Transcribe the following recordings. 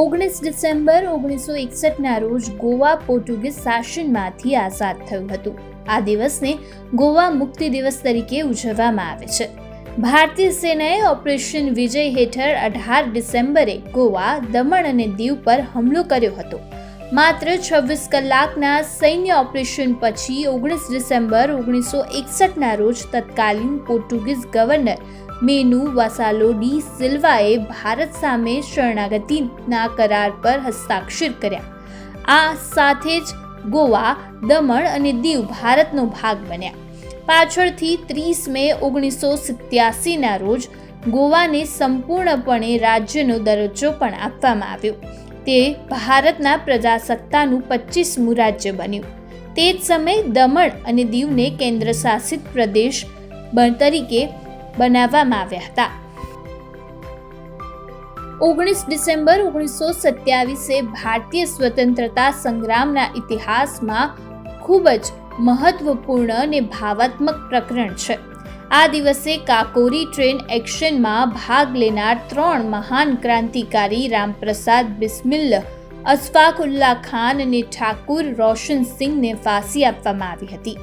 ઓગણીસ ડિસેમ્બર ઓગણીસો એકસઠના રોજ ગોવા પોર્ટુગીઝ શાસનમાંથી આઝાદ થયું હતું. આ દિવસને ગોવા મુક્તિ દિવસ તરીકે ઉજવવામાં આવે છે. ભારતીય સેનાએ ઓપરેશન વિજય હેઠળ અઢાર ડિસેમ્બરે ગોવા દમણ અને દીવ પર હુમલો કર્યો હતો. માત્ર છવ્વીસ કલાકના સૈન્ય ઓપરેશન પછી ઓગણીસ ડિસેમ્બર ઓગણીસો એકસઠના રોજ તત્કાલીન Portuguese governor Manuel, Vassalo, de, સિલ્વાએ Bharat સામે શરણાગતિના કરાર પર હસ્તાક્ષર કર્યા. આ સાથે જ ગોવા, દમણ અને દીવ ભારતનો ભાગ બન્યા. પાછળથી ત્રીસ મે ઓગણીસો સિત્યાસીના રોજ ગોવાને સંપૂર્ણપણે રાજ્યનો દરજ્જો પણ આપવામાં આવ્યો. તે ભારતના પ્રજાસત્તાનું પચીસમું રાજ્ય બન્યું. તે જ સમયે દમણ અને દીવને કેન્દ્રશાસિત પ્રદેશ તરીકે બનાવવામાં આવ્યા હતા. ઓગણીસ ડિસેમ્બર ઓગણીસો સત્યાવીસે ભારતીય સ્વતંત્રતા સંગ્રામના ઇતિહાસમાં ખૂબ જ મહત્વપૂર્ણ અને ભાવાત્મક પ્રકરણ છે. આ દિવસે કાકોરી ટ્રેન એક્શનમાં ભાગ લેનાર ત્રણ મહાન ક્રાંતિકારી રામપ્રસાદ બિસ્મિલ્લ અશફાકુલ્લા ખાન અને ઠાકુર રોશન સિંહને ફાંસી આપવામાં આવી હતી.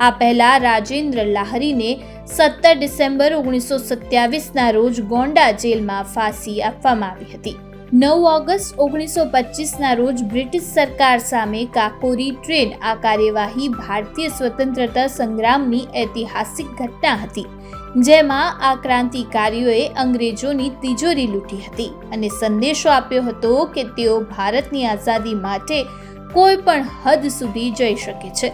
આ પહેલા રાજેન્દ્ર લાહરીને સત્તર ડિસેમ્બર ઓગણીસો સત્યાવીસના રોજ ગોંડા જેલમાં ફાંસી આપવામાં આવી હતી. નવ ઓગસ્ટ ઓગણીસો પચીસના રોજ બ્રિટિશ સરકાર સામે કાકોરી ટ્રેન આ કાર્યવાહી ભારતીય સ્વતંત્રતા સંગ્રામની ઐતિહાસિક ઘટના હતી, જેમાં આ ક્રાંતિકારીઓએ અંગ્રેજોની તિજોરી લૂંટી હતી અને સંદેશો આપ્યો હતો કે તેઓ ભારતની આઝાદી માટે કોઈ પણ હદ સુધી જઈ શકે છે.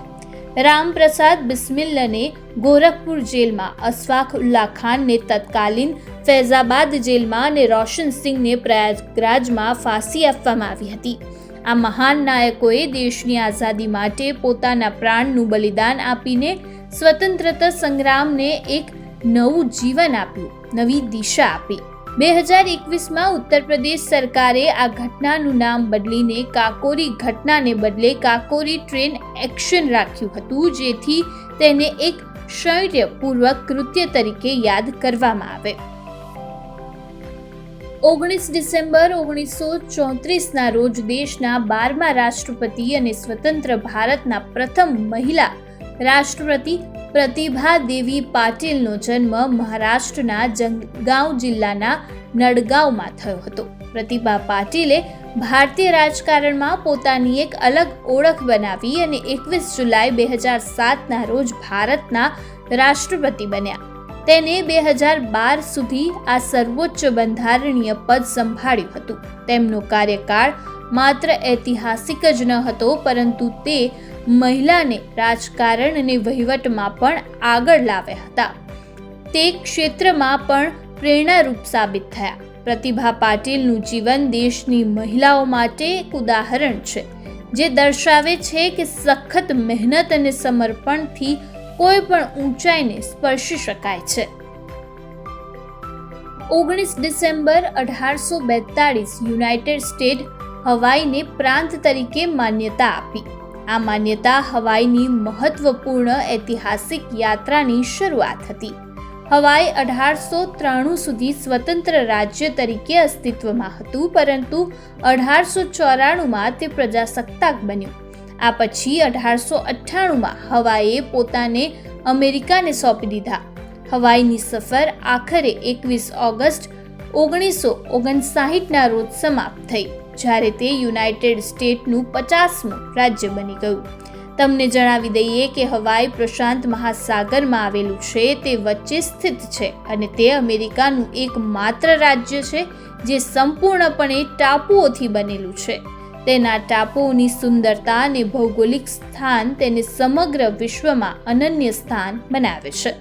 રામપ્રસાદ બિસ્મિલ્લને ગોરખપુર જેલમાં અશફાક ઉલ્લા ખાનને તત્કાલીન ફૈઝાબાદ જેલમાં અને રોશન સિંહને પ્રયાગરાજમાં ફાંસી આપવામાં આવી હતી. આ મહાન નાયકોએ દેશની આઝાદી માટે પોતાના પ્રાણનું બલિદાન આપીને સ્વતંત્રતા સંગ્રામને એક નવું જીવન આપ્યું, નવી દિશા આપી. બે હજાર એકવીસમાં ઉત્તર પ્રદેશ સરકારે આ ઘટનાનું નામ બદલીને કાકોરી ઘટનાને બદલે કાકોરી ટ્રેન એક્શન રાખ્યું હતું, જેથી તેને એક શૌર્યપૂર્વક કૃત્ય તરીકે યાદ કરવામાં આવે. ઓગણીસ ડિસેમ્બર ઓગણીસો ચોત્રીસના રોજ દેશના બારમા રાષ્ટ્રપતિ અને સ્વતંત્ર ભારતના પ્રથમ મહિલા રાષ્ટ્રપતિ પ્રતિભા દેવી પાટીલનો જન્મ મહારાષ્ટ્રના જંગાંવ જિલ્લાના નડગાંવમાં થયો હતો. પ્રતિભા પાટીલે ભારતીય રાજકારણમાં પોતાની એક અલગ ઓળખ બનાવી અને એકવીસ જુલાઈ બે હજાર સાતના રોજ ભારતના રાષ્ટ્રપતિ બન્યા. તેને બે હજાર બાર સુધી આ સર્વોચ્ચ બંધારણીય પદ સંભાળ્યું હતું. તેમનો કાર્યકાળ માત્ર ઐતિહાસિક જ ન હતો, પરંતુ તે મહિલાને રાજકારણ અને વહીવટમાં પણ આગળ લાવ્યા હતા. તે ક્ષેત્રમાં પણ પ્રેરણારૂપ સાબિત થયા. પ્રતિભા પાટીલનું જીવન દેશની મહિલાઓ માટે એક ઉદાહરણ છે, જે દર્શાવે છે કે સખત મહેનત અને સમર્પણથી કોઈ પણ ઊંચાઈને સ્પર્શી શકાય છે. ઓગણીસ ડિસેમ્બર અઢારસો બેતાળીસ યુનાઇટેડ સ્ટેટ હવાઈને પ્રાંત તરીકે માન્યતા આપી. આ માન્યતા હવાઈની મહત્વપૂર્ણ ઐતિહાસિક યાત્રાની શરૂઆત હતી. હવાઈ અઢારસો ત્રાણું સુધી સ્વતંત્ર રાજ્ય તરીકે અસ્તિત્વમાં હતું, પરંતુ અઢારસો ચોરાણુંમાં તે પ્રજાસત્તાક બન્યું. આ પછી અઢારસો અઠ્ઠાણુંમાં હવાઈએ પોતાને અમેરિકાને સોંપી દીધા. હવાઈની સફર આખરે એકવીસ ઓગસ્ટ ઓગણીસો ઓગણસાહીઠના રોજ સમાપ્ત થઈ. જ્યારે તે યુનાઇટેડ સ્ટેટનું પચાસમું રાજ્ય બની ગયું. તમને જણાવી દઈએ કે હવાઈ પ્રશાંત મહાસાગરમાં આવેલું છે, તે વચ્ચે સ્થિત છે અને તે અમેરિકાનું એકમાત્ર રાજ્ય છે, જે સંપૂર્ણપણે ટાપુઓથી બનેલું છે. તેના ટાપુઓની સુંદરતા અને ભૌગોલિક સ્થાન તેને સમગ્ર વિશ્વમાં અનન્ય સ્થાન બનાવે છે.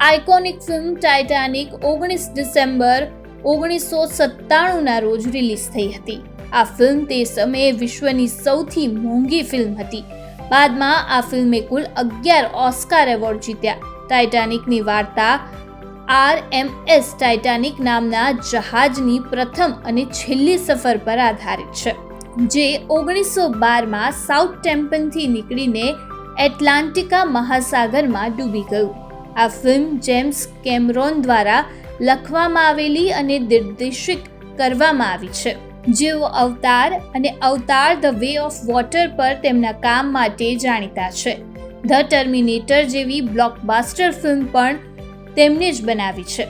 આઇકોનિક ફિલ્મ ટાઇટાનિક ઓગણીસ ડિસેમ્બર ઓગણીસો સત્તાણુંના રોજ રિલીઝ થઈ હતી. આ ફિલ્મ તે સમયે વિશ્વની સૌથી મોંઘી ફિલ્મ હતી. બાદમાં આ ફિલ્મે કુલ અગિયાર ઓસ્કાર એવોર્ડ જીત્યા. ટાઇટાનિકની વાર્તા આર એમ એસ ટાઇટાનિક નામના જહાજની પ્રથમ અને છેલ્લી સફર પર આધારિત છે. જે ઓગણીસો બારમાં સાઉથ ટેમ્પનથી નીકળીને એટલાન્ટિકા મહાસાગરમાં ડૂબી ગયું. આ ફિલ્મ જેમ્સ કેમરોન દ્વારા લખવામાં આવેલી અને દિગ્દર્શિત કરવામાં આવી છે. જેઓ અવતાર અને અવતાર ધ વે ઓફ વોટર પર તેમના કામ માટે જાણીતા છે. ધ ટર્મિનેટર જેવી બ્લોકબાસ્ટર ફિલ્મ પણ તેમણે જ બનાવી છે.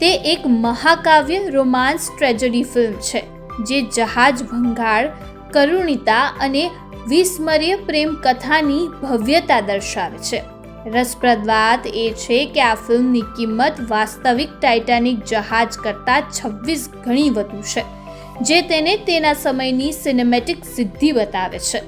તે એક મહાકાવ્ય રોમાન્સ ટ્રેજડી ફિલ્મ છે, જે જહાજ ભંગાળ કરુણિતા અને વિસ્મર્ય પ્રેમ કથાની ભવ્યતા દર્શાવે છે. રસપ્રદ વાત એ છે કે આ ફિલ્મની કિંમત વાસ્તવિક ટાઇટાનિક જહાજ કરતાં છવ્વીસ ગણી વધુ છે, જે તેને તેના સમયની સિનેમેટિક સિદ્ધિ બતાવે છે.